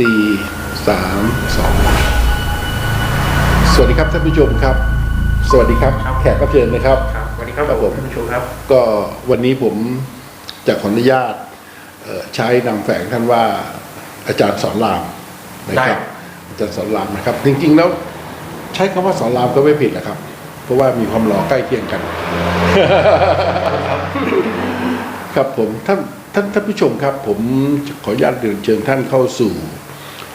สี่สามสองสวัสดีครับท่านผู้ชมครับ สวัสดีครับ ครับ แขกรับเชิญนะครับ ครับสวัสดีครับครับผม ท่านผู้ชมครับ ก็วันนี้ผมจะขออนุญาตเอ่อใช้นำแฝงท่านว่าอาจารย์สอนรามนะครับอาจารย์สอนรามนะครับ จริงๆแล้วใช้คำว่าสอนรามก็ไม่ผิดนะครับ เพราะว่ามีความหล่อใกล้เคียงกัน ครับผมท่านท่านท่านผู้ชมครับ ผมขออนุญาตเรียนเชิญท่านเข้าสู่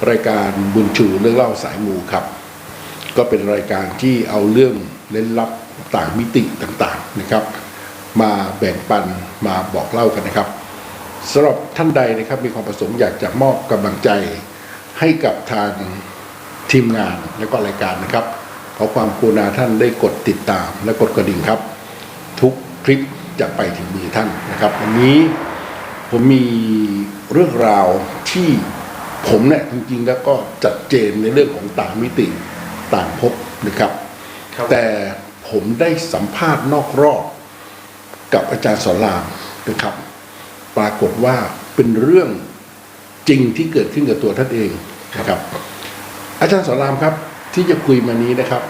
รายการบุญชูเรื่องเล่าสายมูครับ ก็เป็นรายการที่เอาเรื่องเล่นลับต่างมิติต่างๆนะครับ มาแบ่งปันมาบอกเล่ากันนะครับสำหรับท่านใดนะครับมีความประสงค์อยากจะมอบกำลังใจให้กับทางทีมงานและก็รายการนะครับขอความกรุณาท่านได้กดติดตามและกดกระดิ่งครับ ทุกคลิปจะไปถึงมือท่านนะครับ วันนี้ผมมีเรื่องราวที่ ผมเนี่ยจริงๆแล้วก็จัดเจนในเรื่องของต่างมิติต่างภพนะครับครับ แต่ผมได้สัมภาษณ์นอกรอบกับอาจารย์สอนรามนะครับ ปรากฏว่าเป็นเรื่องจริงที่เกิดขึ้นกับตัวท่านเองนะครับ อาจารย์สอนรามครับ ที่จะคุยมานี้นะครับ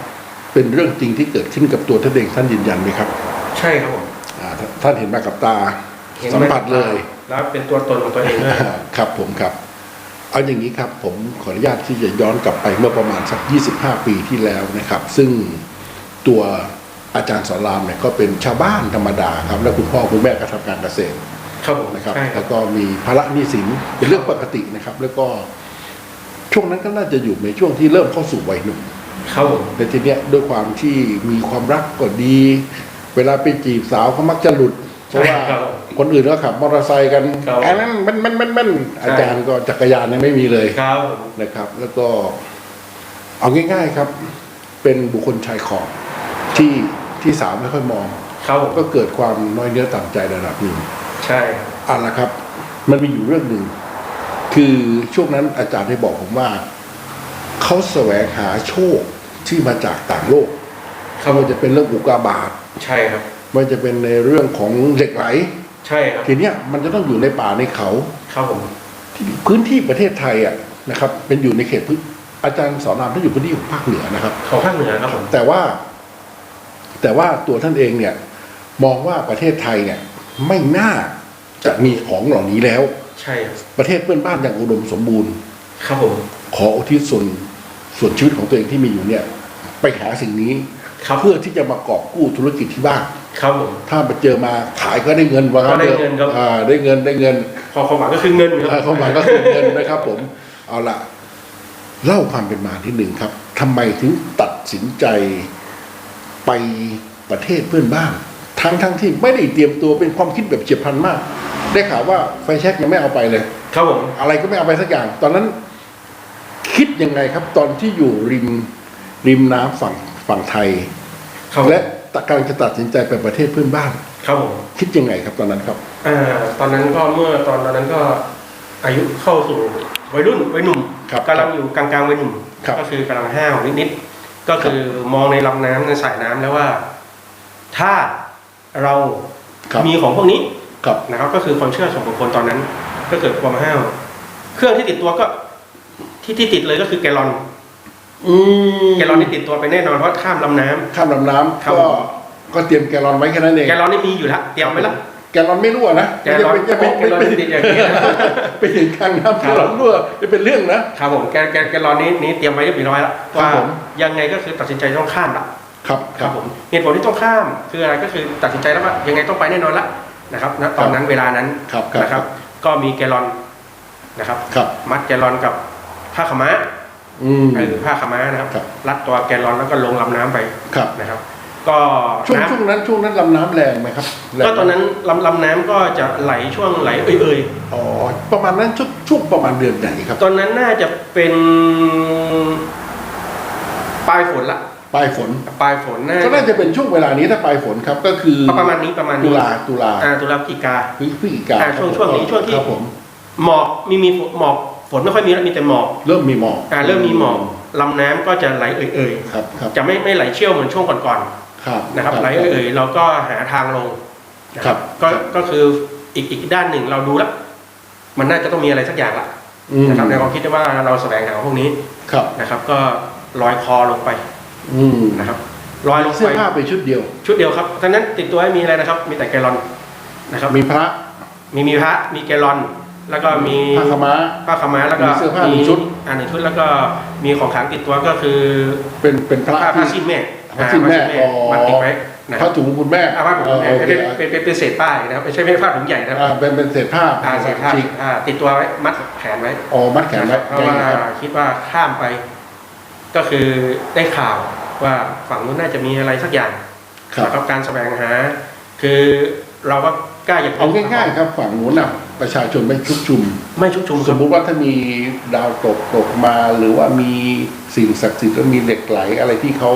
เป็นเรื่องจริงที่เกิดขึ้นกับตัวท่านเองท่านยืนยันไหมครับ ใช่ครับผมอ่าท่านท่านเห็นมากับตาเห็นสัมผัสเลย แล้วเป็นตัวตนของตัวเองด้วยครับผมครับ เอาอย่างนี้ครับผมขออนุญาตที่จะย้อนกลับไปเมื่อประมาณสัก 25 ปีที่แล้วนะครับ ซึ่งตัวอาจารย์สอนรามเนี่ยก็เป็นชาวบ้านธรรมดาครับ และคุณพ่อคุณแม่ก็ทำการเกษตรครับผมนะครับใช่ครัแล้บวก็มีภาระหนี้สินเป็นเรื่องปกตินะครับ แล้วก็ช่วงนั้นก็น่าจะอยู่ในช่วงที่เริ่มเข้าสู่วัยหนุ่มครับผมในทีเนี้ยด้วยความที่มีความรักก็ดี เวลาไปจีบสาวเขามักจะหลุดเพราะว่า ครับคนอื่นก็ขับมอเตอร์ไซค์กันครับแอนนั้นมันมันมันมันอาจารย์ก็จักรยานเนี่ยไม่มีเลยครับผมนะครับ แล้วก็เอาง่าย ๆครับ เป็นบุคคลชายขอบที่ที่สาวไม่ค่อยมอง ครับผมก็เกิดความน้อยเนื้อต่ำใจระดับหนึ่งใช่ครับเอะละครับ มันมีอยู่เรื่องหนึ่ง คือช่วงนั้นอาจารย์ได้บอกผมว่า เขาแสวงหาโชคที่มาจากต่างโลกครับมันจะเป็นเรื่องอุกกาบาต ใช่ครับมันจะเป็นในเรื่องของเหล็กไหล ใช่ครับทีเนี้ยมันจะต้องอยู่ในป่าในเขาครับผมที่พื้นที่ประเทศไทยอะนะครับ เป็นอยู่ในเขตพื้นอาจารย์สอนรามท่านอยู่พื้นที่ของภาคเหนือนะครับของภาคเหนือครับผมแต่ว่า แต่ว่าตัวท่านเองเนี่ย มองว่าประเทศไทยเนี่ย ไม่น่าจะมีของเหล่านี้แล้ว ใช่ครับประเทศเพื่อนบ้านอย่างอุดมสมบูรณ์ ครับผมขออุทิศส่วนส่วนชีวิตของตัวเองที่มีอยู่เนี่ย ไปหาสิ่งนี้ครับเพื่อที่จะมากอบกู้ธุรกิจที่บ้าน ครับผม ถ้าไปเจอมาขายก็ได้เงินว่างั้นก็ได้ถอะเงินครับ อ่าได้เงินได้เงินพอความหวังก็คือเงินคอ่ารับเข้ามาก็คือเงินนะครับ ผม เอาละเล่าความเป็นมาที่หนึ่งครับทำไมถึงตัดสินใจไปประเทศเพื่อนบ้านทั้งทั้งที่ไม่ได้เตรียมตัวเป็นความคิดแบบเฉียบพลันมาก ได้ข่าวว่าไฟแช็กยังไม่เอาไปเลย ครับผม อะไรก็ไม่เอาไปสักอย่าง ตอนนั้นคิดยังไงครับ ตอนที่อยู่ริมริมน้ำฝั่งฝั่งไทย ครับผมและตะ กำลังจะตัดสินใจไปประเทศเพื่อนบ้าน ครับผมคิดยังไงครับตอนนั้นครับอ่าตอนนั้นก็เมื่อตอนตอนนั้นก็อายุเข้าสู่วัยรุ่นวัยหนุ่มครับกำลังอยู่กลางๆวัยหนุ่มครับก็คือกำลังห้าวนิดๆก็คือมองในลำน้ำในสายน้ำแล้วว่า ถ้าเราครับมีของพวกนี้ครับนะครับ ก็คือความเชื่อส่วนบุคคลตอนนั้น ก็เกิดความห้าวเครื่องที่ติดตัวก็ที่ที่ติดเลยก็คือแกลลอน อืมแกลลอนที่ติดตัวไปแน่นอนเพราะข้ามลำน้ำ ข้ามลำน้ำครับ ก็ก็เตรียมแกลลอนไว้แค่นั้นเองแกลลอนนี่มีอยู่แล้วเตรียมไว้แล้วแกลลอนไม่รั่วนะแกลลอนไม่ใช่ไม่แกลลอนไม่ติดอย่างนี้นะ ไปถึงกลางน้ำคแกรับ ลลอนรั่วจะเป็นเรื่องนะ ครับผมแกแกแกลลอนนี้นี้เตรียมไว้เรียบร้อยแล้วครับว่าผม ยังไงก็คือตัดสินใจต้องข้ามละ ครับ ครับผมเหตุผลที่ต้องข้ามคืออะไรก็คือตัดสินใจแล้วว่ายังไงต้องไปแน่นอนละนะครับณตอนนั้นเวลานั้นครับครับ นะครับ ก็มีแกลลอนนะครับ ครับ มัดแกลลอนกับผ้าขาวม้า อืมหรือผ้าขาวม้านะครับ ครับ รัดตัวแกลลอนแล้วก็ลงลำน้ำไปครับนะครับ ก็ช่วงน้ำ ช่วงนั้นช่วงนั้นลำน้ำแรงไหมครับแรงก็ตอนนั้นลำลำน้ำก็จะไหลช่วงไหลเอ่ยอ๋อประมาณนั้นช่วงช่วงประมาณเดือนไหนครับ ๆตอนนั้นน่าจะเป็นปลายฝนละปลายฝน ปลายฝนน่าก็น่าจะเป็นช่วงเวลานี้ถ้าปลายฝนครับก็คือประมาณนี้ประมาณตุนี้ลาตุลาอ่าตุลาพฤศจิกา พฤศจิกาอ่าช่วงช่วงนี้ช่วงที่ ครับผม หมอกมีมีหมอก ฝนไม่ค่อยมีแล้วมีแต่หมอกเริ่มมีหมอกอ่าเริ่มมีหมอกลำน้ำก็จะไหลเอ่ยครับครับๆจะไม่ไม่ไหลเชี่ยวเหมือนช่วงก่อนครับๆนะครับไหลเอ่ยๆเราก็หาทางลงนะครับก็ก็คืออีกอีกด้านหนึ่งเราดูแล้วมันน่าจะต้องมีอะไรสักอย่างละอืมนะครับในความคิดว่าเราแสวงหาพวกนี้ครับนะครับ ก็ลอยคอลงไป อืมนะครับลอยลงเสื้อไปผ้าไปชุดเดียว ชุดเดียวครับตอนนั้นติดตัวไม่มีอะไรนะครับ มีแต่แกลลอนนะครับ มีพระ มีมีพระมีแกลลอน แล้วก็มีผ้าขาวม้าผ้าขาวม้าแล้วก็มีเสื้อผ้าหนึ่งชุดอ่าหนึ่งชุดแล้วก็มีของขลังติดตัวก็คือเป็นเป็นพระผ้าผ้าที่สิ้นแม่ผ้าสิ้นแม่อ่าอ๋อผ้าสิ้นแม่มัดติดไว้นะพครัระบถุงคุณแม่อ่าผ้าถุงแม่โอเคเป็นเป็นเป็นเป็นเศษป้ายนะครับไม่ใช่ไม่ใช่ผ้าถุงใหญ่นะครับอ่าเป็นเป็นเศษผ้าอ่าเศษผ้าฉีกอ่าติดตัวไว้มัดแขนไว้อ๋อมัดแขนไว้เพราะว่าครับคิดว่าข้ามไป ก็คือได้ข่าวว่าฝั่งนู้นน่าจะมีอะไรสักอย่างครับนะครับการแสวงหา คือเราก็ กล้าอย่าเอาง่ายๆครับฝั่งนู้นน่ะประชาชนไม่ชุกชุม ไม่ชุกชุมคสรัมบมุติว่าถ้ามีดาวตกตกมาหรือว่ามีสิ่งศักดิ์สิทธิ์แล้วมีเหล็กไหลอะไรที่เขา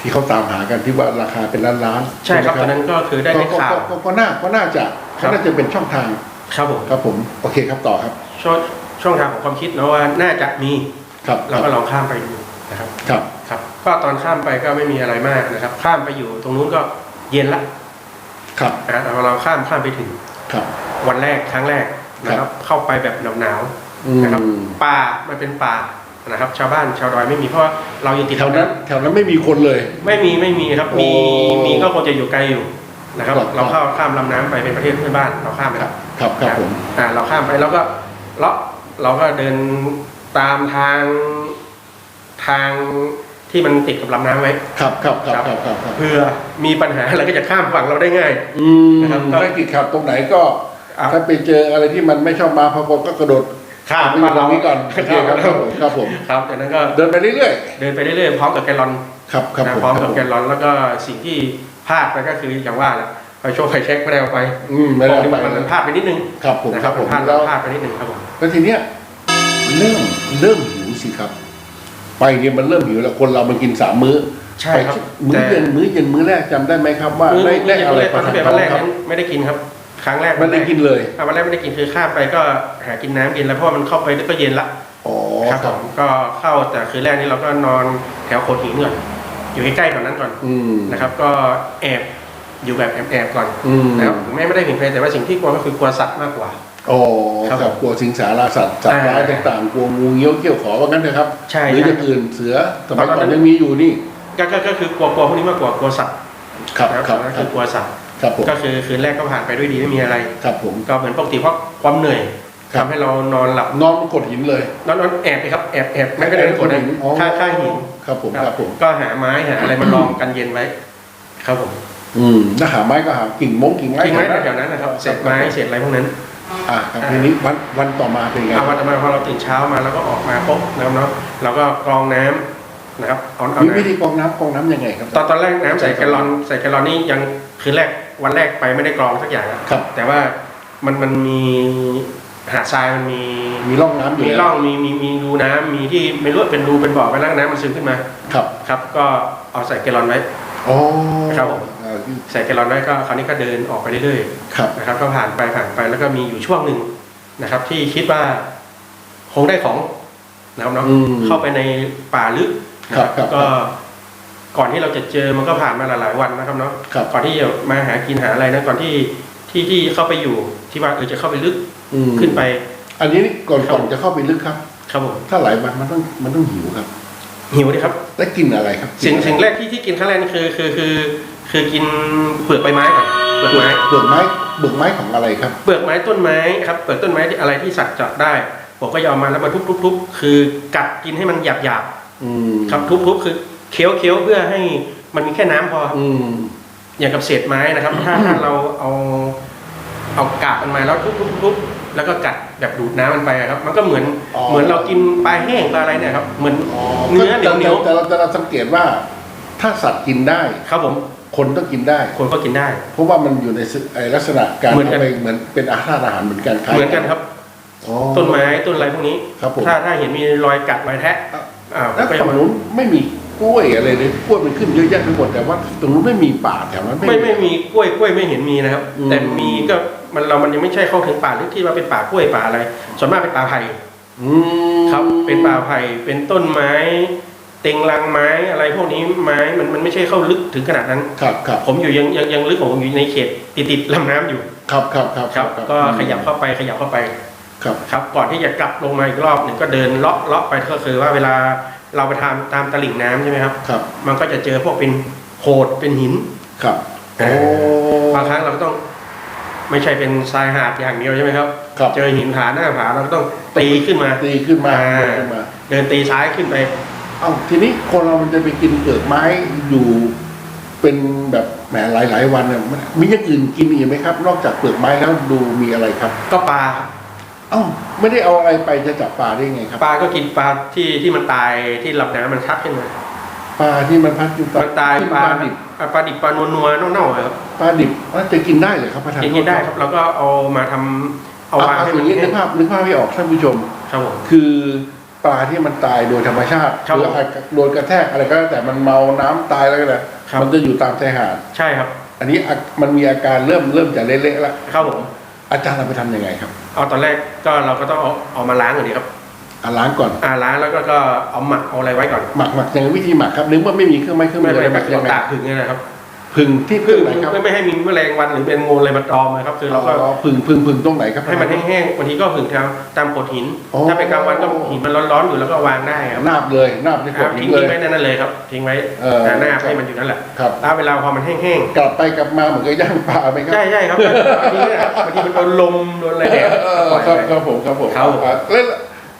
ที่เขาตามหากันที่ว่าราคาเป็นล้านล้านๆใช่ครับไหมตอนนั้นก็คือได้ก็ได้ก็ข่าวก็ก็ก็น่าก็น่าจะครับก็น่าจะเป็นช่องทางครับผมครับผมโอเคครับต่อครับช่องช่องทางของความคิดนะว่าน่าจะมีครับเราก็ลองข้ามไปดูนะครับครับครับก็ตอนข้ามไปก็ไม่มีอะไรมากนะครับ ข้ามไปอยู่ตรงนู้นก็เย็นละ ครับนะแต่พอเราข้ามข้ามไปถึงครับ วันแรกครั้งแรกนะครับ เข้าไปแบบหนาวอืๆนะครับมป่ามันเป็นป่านะครับ ชาวบ้านชาวดอยไม่มีเพราะว่าเราอยู่ติดแถวนั้นแถวนั้นไม่มีคนเลย ไม่มีไม่มีครับ มีโอ้มีก็คงจะอยู่ไกลอยู่นะครับครับเราเข้าข้ามลำน้ำไปเป็นประเทศเพื่อนบ้านเราข้ามไปครับครับครับผมอ่าเราข้ามไปแล้วก็เลาะเราก็เดินตามทางทาง ที่มันติดกับลำน้ำไว้ ครับครับครับครับครับครับเพื่อมีปัญหาอะไรก็จะข้ามฝั่งเราได้ง่าย อืมนะครับก็ถ้ากิดขับตรงไหนก็ อะ ถ้าไปเจออะไรที่มันไม่ชอบมาพากฏก็กระโดดข้ามไปอยู่ตรงนี้ก่อนโอเคครับครับผมครับผมครับจากนั้นก็เดินไปเรื่อยเดินไปเรื่อยๆพร้อมกับแกลลอน ๆครับครับนะผมพร้อมคกัรับบแกลลอนแล้วก็สิ่งที่พลาดไปก็คืออย่างว่าแหละไฟโชว์ไฟเช็คไม่ได้เอาไปอืมไม่ได้เพราะไปว่ามันพลาดไปนิดนึงครับผมนะคครัรับบผมพลาดแล้วพลาดไปนิดนึงครับผม แล้วทีเนี้ยเริ่มเริ่มหิวสิครับ ไปเนี่ยมันเริ่มหิวแล้วคนเรามันกินสามมื้อใช่ครับไปมื้อเย็นมื้อเย็นมื้อแรกจำได้ไหมครับว่ามื้อได้ได้มื้อะไรเย็นประตอนทัที่บเป็นท้วัอนงแรกครับนั้นไม่ได้กินครับ ครั้งแรกมันได้กินเลยอะวันแรกไม่ได้กินคือข้ามไปก็หากินน้ำกินแล้วเพราะว่ามันเข้าไปแล้วก็เย็นละอ๋อครับคผรับมก็เข้าแต่คืนแรกนี้เราก็นอนแถวโขดหินก่อนอยู่ใกล้ๆแถวนั้นก่อนอืมนะครับ ก็แอบอยู่แบบแอบๆก่อนอืมนะครับไม่ไม่ได้เห็นใครแต่ว่าสิ่งที่กลัวก็คือกลัวสัตว์มากกว่า อ๋อครับครับกลัวสิงสาราสัตว์สัตว์ร้ายอ่าต่างๆกลัวงูเงี้ยวเขี้ยวขอว่างั้นเถอะครับใช่หรือใช่อย่างอื่นเสือสมัยตอนก่อนนั้นยังมีอยู่นี่ก็ก็ก็คือกลัวกลัวพวกนี้มากกว่ากลัวสัตว์ครับนะครับครับก็คคืรับอกลัวสัตว์ครับผมก็คือคืนแรกก็ผ่านไปด้วยดีไม่มีอะไรครับผมก็เหมือนปกติเพราะความเหนื่อยครับทำให้เรานอนหลับนอนบนโขดหินเลยนอนนอนแอบไปครับแอบแอบไม่ก็เดินกดนะอ๋อข้างข้างหินครับผมครับผมก็หาไม้หาอะไรมาลองกันเย็นไว้ครับผมอืมถ้าหาไม้ก็หากิ่งมงกิ่งไม้ทิ้งไว้แถวแถวๆนั้นนะครับเศษไม้เศษอะไรพวกนั้น อ่าครับทีนี้วันวันต่อมาเป็นไงเอาวันต่อมาพอเราตื่นเช้ามาแล้วก็ออกมาปุ๊บนะครับเนาะเราก็กรองน้ำนะครับเอาเอามีน้ำ วิธีกรองน้ำกรองน้ำยังไงครับ ตอนตอนแรกน้ำใส่แกลลอนใส่แกลลอนนี่ยังคืนแรกวันแรกไปไม่ได้กรองสักอย่างอะครับ แต่ว่ามันมันมีหาดทรายมันมีมีร่องน้ำอยู่มีแล้วร่องมีมีมีรูน้ำมีที่ไม่รู้ว่าเป็นรูเป็นบ่อไปแล้วน้ำมันซึมขึ้นมาครับ ครับ ก็เอาใส่แกลลอนไว้อ๋อครับผมอ่า ใส่แกลลอนไว้ก็คราวนี้ก็เดินออกไปเรื่อยครับๆนะครับ ก็ผ่านไปผ่านไปแล้วก็มีอยู่ช่วงหนึ่งนะครับ ที่คิดว่าคงได้ของนะครับเนาะอืมเข้าไปในป่าลึกนะครับครับก็ก่อนที่เราจะเจอมันก็ผ่านมาหลายๆวันนะครับเนาะครับก่อนที่จะมาหากินหาอะไรนะก่อนที่ที่ที่เข้าไปอยู่ที่ว่าเออจะเข้าไปลึกอืมขึ้นไป อันนี้ก่อนครับก่อนจะเข้าไปลึกครับ ครับผมถ้าหลายวันมันต้องมันต้องหิวครับหิวดิครับ แล้วกินอะไรครับ สิ่งกินอะไรสิ่งแรกที่ที่กินครั้งแรกนี่คือคือคือ คือกินเปลือกใบไม้ก่อนเปลือกเปลือกไม้เปลือกไม้เปลือกไม้ของอะไรครับ เปลือกไม้ต้นไม้ครับเปลือกต้นไม้ที่อะไรที่สัตว์เจาะได้ ผมก็ยอมมาแล้วมาทุบๆๆคือกัดกินให้มันหยาบหยาบอืมๆครับทุบๆคือเคี้ยวเคี้ยวเพื่อให้มันมีแค่น้ำพออืมอย่างกับเศษไม้นะครับ ถ้าถ้าเราเอาเอากาบมันมาแล้วทุบๆๆแล้วก็กัดแบบดูดน้ำมันไปอะครับ มันก็เหมือนอ๋อเหมือนเรากินปลาแห้งปลาอะไรเนี่ยครับเหมือนอ๋อเนื้อเหนียวเหนียวแต่เราแต่เราสังเกตว่า ถ้าสัตว์กินได้ครับผม คนต้องกินได้ คนก็กินได้ เพราะว่ามันอยู่ในสไอ้ลักษณะการเหมือนกันเอาไปเหมือนเป็นอาหารอาหารเหมือนกันคล้ายเหมือนกันครับอ๋อต้นไม้ต้นอะไรพวกนี้ครับผมถ้าถ้าเห็นมีรอยกัดรอยแทะอ่าแล้วก็จะฝั่งมานู้นไม่มีกล้วยอะไรเลยกล้วยมันขึ้นเยอะแยะไปหมดแต่ว่าตรงนู้นไม่มีป่าแถวนั้นไม่ไม่มีกล้วยกล้วยไม่เห็นมีนะครับอืมแต่มีก็มันเรามันยังไม่ใช่เข้าถึงป่าที่ที่ว่าเป็นป่ากล้วยป่าอะไรส่วนมากเป็นป่าไผ่อืมครับเป็นป่าไผ่เป็นต้นไม้ เต็งรังไม้อะไรพวกนี้ไม้มันมันไม่ใช่เข้าลึกถึงขนาดนั้น ครับครับผมอยู่ยังยังยังลึกของผมอยู่ในเขตติดติดลำน้ำอยู่ ครับครับครับครับ ก็ขยับเข้าไปขยับเข้าไป ครับครับ ก่อนที่จะกลับลงมาอีกรอบหนึ่งก็เดินเลาะเลาะไปก็คือว่าเวลาเราไปทำตามตลิ่งน้ำใช่ไหมครับ ครับ มันก็จะเจอพวกเป็นโขดเป็นหิน ครับเอโอ้บางครั้งเราก็ต้อง ไม่ใช่เป็นทรายหาดอย่างเดียวใช่ไหมครับ ครับ เจอหินผาหน้าผาเราก็ต้องตีขึ้นมา ตีขึ้นมาอ่าขึ้นมาเดินตีซ้ายขึ้นไป เอ้าทีนี้คนเรามันจะไปกินเปลือกไม้อยู่เป็นแบบแหมหลายหลายๆวันเนี่ยมันมีอย่างอื่นกินอีกไหมครับ นอกจากเปลือกไม้แล้วดูมีอะไรครับ ก็ปลาเอ้าไม่ได้เอาอะไรไปจะจับปลาได้ไงครับปลาก็กินปลาที่ที่มันตายที่ลำน้ำมันทับขึ้นมาปลาที่มันพัดอยู่มันตายที่ปลาดิบปลาดิบปลานัวนัวๆเน่าๆอะครับปลาดิบว่าจะกินได้เหรอครับพระท่านกินได้ครับเราก็เอามาทำเอาเอาวางเอาให้อมันย่างนี้แห้นึงกภาพนึกภาพให้ออกท่านผู้ชมครับผมคือ ปลาที่มันตายโดยธรรมชาติครับหรืออาจจะโดนกระแทกอะไรก็แล้วแต่มันเมาน้ำตายแล้วก็แล้วครับ มันจะอยู่ตามชายหาดใช่ครับอันนี้อามันมีอาการเริ่มเริ่มจะเละๆแล้วครับผมอาจารย์เราไปทำยังไงครับเอาตอนแรกก็เราก็ต้องเอาเอามาล้างก่อนดีครับอะล้างก่อนอ่าล้างแล้วก็ก็เอาหมักเอาอะไรไว้ก่อนหมักหมักยังไงวิธีหมักครับนึกว่าไม่มีเครื่องไม้เครื่องมืไม่ออะไรไม่หมักไม่ยังไงตากผึ่งเนี่ยนะครับ พึ่งที่พึ่พึ่งงไหนครับไม่ไม่ให้มีแมลงวันหรือเป็นงูอะไรมาตอมนะครับคือเราก็อ๋อพึ่งพึ่งพึ่งตรงไหนครับ ให้มันแห้งๆบางทีก็ผึ่งทางตามโขดหินอ๋อถ้าเป็นกลางวันก็หินมันร้อนๆอยู่แล้วก็วางได้ครับนาบเลยนาบในขควรัดบนี้ทิ้งเลทิ้งยไว้นั่นเลยครับทิ้งไว้เออหน้าให้มันอยู่นั่นแหละครับแล้วเวลาพอมันแห้งกลับไปกลับมาเหมือนกับย่างปลาไหมคๆรับใช่ใช่ครับบางทีนะครับบางทีมันโดนลมโดนอะไรแดดเอก็อปล่อยครับไปครับผมครับผมครับผมอะแล้ว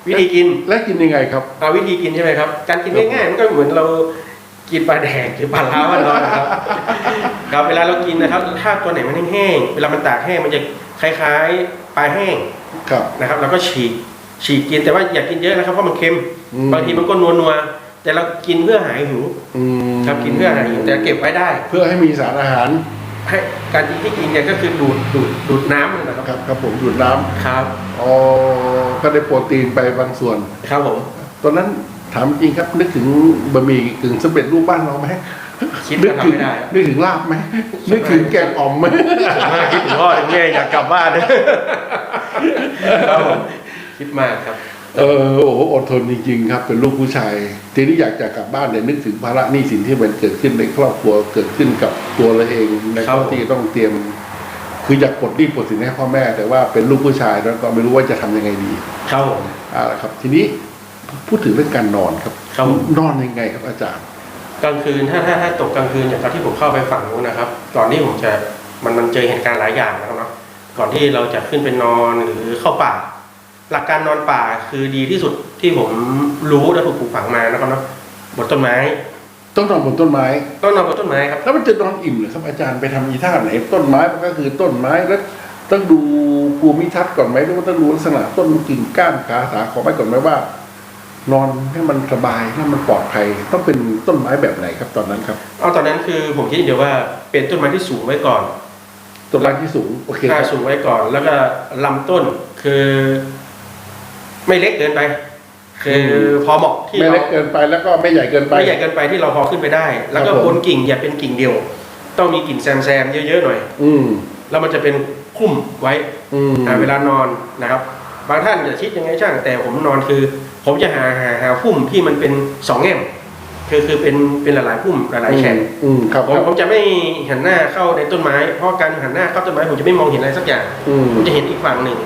วิธีกินแล้วกินยังไงครับเอาวิธีกินใช่ไหมครับ การกินง่ายๆมันก็เหมือนเรา กินปลาแดกหรือปลาล้าวันร้อนนะครับครับเวลาเรากินนะครับ ถ้าตัวไหนมันแห้งๆเวลามันตากแห้งมันจะคล้ายๆปลาแห้งครับนะครับเราก็ฉีกฉีกกินแต่ว่าอย่ากินเยอะนะครับเพราะมันเค็มอืมบางทีมันก็นัวนัวๆแต่เรากินเพื่อหายหิวอืมครับกินเพื่อหายหิวแต่เก็บไว้ได้ เพื่อให้มีสารอาหารให้การกินที่กินเนี่ยก็คือดูดดูดดูดน้ำนะครับครับครับผมดูดน้ำครับอ๋อก็ได้โปรตีนไปบางส่วนครับผมตอนนั้น ถามจริงครับนึกถึงบะหมี่กึ่งสำเร็จรูปบ้านเราไหมคิดนึก็กทำถึงไม่ได้ครับนึกถึงลาบไหมนึกถึงแกงอ่อมไหมส่วนมากคิดถึงพ่อถึงแม่อยากกลับบ้านครับผมคิดมากครับ เออโอ้โหอดทนจริงๆครับ เป็นลูกผู้ชาย ทีนี้อยากจะกลับบ้านเนี่ยนึกถึงภาระหนี้สินที่มันเกิดขึ้นในครอบครัวเกิดขึ้นกับตัวเราเองในครับที่ต้องเตรียม คืออยากปลดหนี้ปลดสินให้พ่อแม่ แต่ว่าเป็นลูกผู้ชายแล้วก็ไม่รู้ว่าจะทำยังไงดีครับผมอ่าละครับ ทีนี้ พูดถึงเรื่องการนอนครับครับผม นอนยังไงครับอาจารย์ กลางคืนถ้าถ้าถ้าตกกลางคืนอย่างตอนที่ผมเข้าไปฝั่งนู้นนะครับก่อนที่ผมจะมันมันเจอเหตุการณ์หลายอย่างนะครับเนาะก่อนที่เราจะขึ้นไปนอนหรือเข้าป่า หลักการนอนป่าคือดีที่สุดที่ผมรู้และถูกปลูกฝังมานะครับเนาะบนต้นไม้ต้องนอนบนต้นไม้ ต้องนอนบนต้นไม้ครับ แล้วมันจะนอนอิ่มเหรือครับอาจารย์ไปทำอีท่าไหน ต้นไม้มันก็คือต้นไม้แล้วต้องดูภูมิทัศน์ก่อนไหมหรือว่าต้องดูลักษณะต้นกิ่งก้านขาสาของไม้ก่อนไหมว่า นอนให้มันสบายให้มันปลอดภัยต้องเป็นต้นไม้แบบไหนครับตอนนั้นครับเอาตอนนั้นคือผมคิดอย่างเดียวว่าเป็นต้นไม้ที่สูงไว้ก่อนต้นไม้ที่สูงโอเคคถ้ารับสูงไว้ก่อน แล้วก็ลำต้นคือ ไม่เล็กเกินไป คือพอเหมาะที่ไม่เราเล็กเกินไปแล้วก็ไม่ใหญ่เกินไป ไม่ใหญ่เกินไปที่เราพอขึ้นไปได้ แล้วก็ครับผมบนกิ่งอย่าเป็นกิ่งเดียว ต้องมีกิ่งแซมแซมๆเยอะๆหน่อย อืมแล้วมันจะเป็นคุ้มไว้อืมอ่าเวลานอนนะครับ บางท่านจะคิดยังไงช่างแต่ผมนอนคือ ผมจะหาหาหาพุ่มที่มันเป็นสองแง่มคือคือเป็นเป็นหลายๆพุ่มหลายๆแฉกอืมครับผมครับผมจะไม่หันหน้าเข้าในต้นไม้ เพราะการหันหน้าเข้าต้นไม้ผมจะไม่มองเห็นอะไรสักอย่าง อืม ผมจะเห็นอีกฝั่งหนึ่ง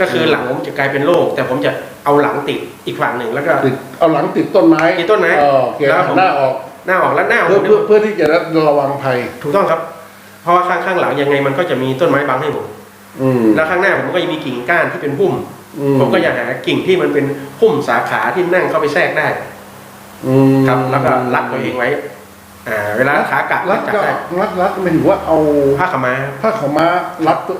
ก็คือหลังผมจะกลายเป็นโล่งแต่ผมจะเอาหลังติดอีกฝั่งหนึ่งแล้วก็ ติดเอาหลังติดต้นไม้ติดต้นไม้อ๋อโอเคแล้วผม หน้าออกหน้าออกแล้วหน้าขเพื่อองผมเพื่อเพื่อที่จะระวังภัย ถูกต้องครับ เพราะว่าข้างข้างหลังยังไงมันก็จะมีต้นไม้บังให้ผม อืมแล้วข้างหน้าผมก็ยังมีกิ่งก้านที่เป็นพุ่มอื ผมก็อยากหากิ่งที่มันเป็นพุ่มสาขาที่นั่งเข้าไปแทรกได้อืมครับแล้วก็รัดตัวเองไว้อ่าเวลาขากลับรัดจับก็ได้รัดรัดหมายถึงว่าเอาผ้าขาวม้าผ้าขาวม้ารัดตัว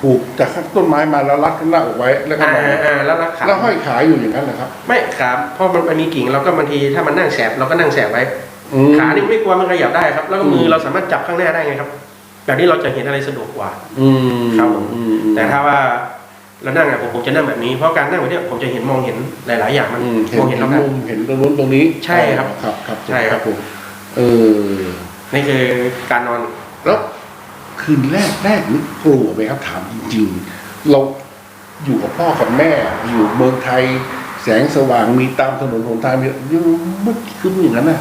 ผูกจากข้างต้นไม้มาแล้วรัดข้างหน้าอกไว้แล้วก็อ่านอนอ่าแล้วรัดขาแล้วห้อยขาอยู่อย่างนั้นเหรอครับ ไม่ครับเพราะมันมันมีกิ่งเราก็บางทีถ้ามันนั่งแสบเราก็นั่งแสบไว้อืมขานี่ไม่กลัวมันขยับได้ครับ แล้วก็มือมเราสามารถจับข้างหน้าได้ไงครับ แบบนี้เราจะเห็นอะไรสะดวกกว่า อืมครับผมอืมอืมแต่ถ้าว่า เรานั่งอะผมผมจะนั่งแบบนี้เพราะการนั่งแบบเนี้ยผมจะเห็นมองเห็นหลาย ๆ อย่างมันอืมเห็นมองเห็เห็นนแล้วกันมุมเห็นตรงนู้นตรงนี้ใช่ครับครับครับใช่ครับผมเออนี่คือการนอนแล้วคืนแรกแรกนึกกลัวไหมครับถามจริงๆเราอยู่กับพ่อกับแม่ อยู่เมืองไทย แสงสว่างมีตามถนนหนทางมียังมืดครึ้มอย่างนั้นนะ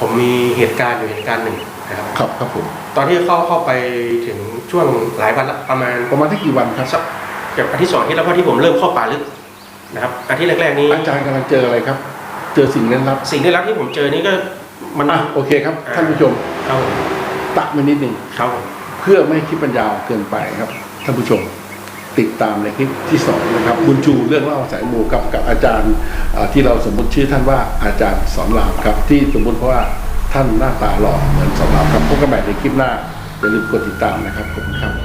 ผมมีเหตุการณ์อยู่เหตุการณ์หนึ่งนะครับครับครับผมตอนที่เข้าเข้าไปถึงช่วงหลายวันละประมาณประมาณที่กี่วันครับสัก กับอาทิตย์สองอาที่แล้วเพราะที่ผมเริ่มเข้าป่าลึกนะครับอาทิตย์แรกๆนี้อาจารย์กำลังเจออะไรครับ เจอสิ่งเล่นลับ สิ่งที่รักที่ผมเจอนี่ก็มันอะโอเคครับ ท่านผู้ชมครับผมตักมานิดหนึ่งครับผมเพื่อไม่ให้คลิปบรรยาวเกินไปครับ ท่านผู้ชมติดตามในคลิปที่สองนะครับบุญชูเรื่องเล่าสายมูกับกับอาจารย์อ่าที่เราสมมติชื่อท่านว่าอาจารย์สอนรามครับ ที่สมมติเพราะว่าท่านหน้าตาหล่อเหมือนสอนรามครับพบกันใหม่ในคลิปหน้าอย่าลืมกดติดตามนะครับขอบคุณครับ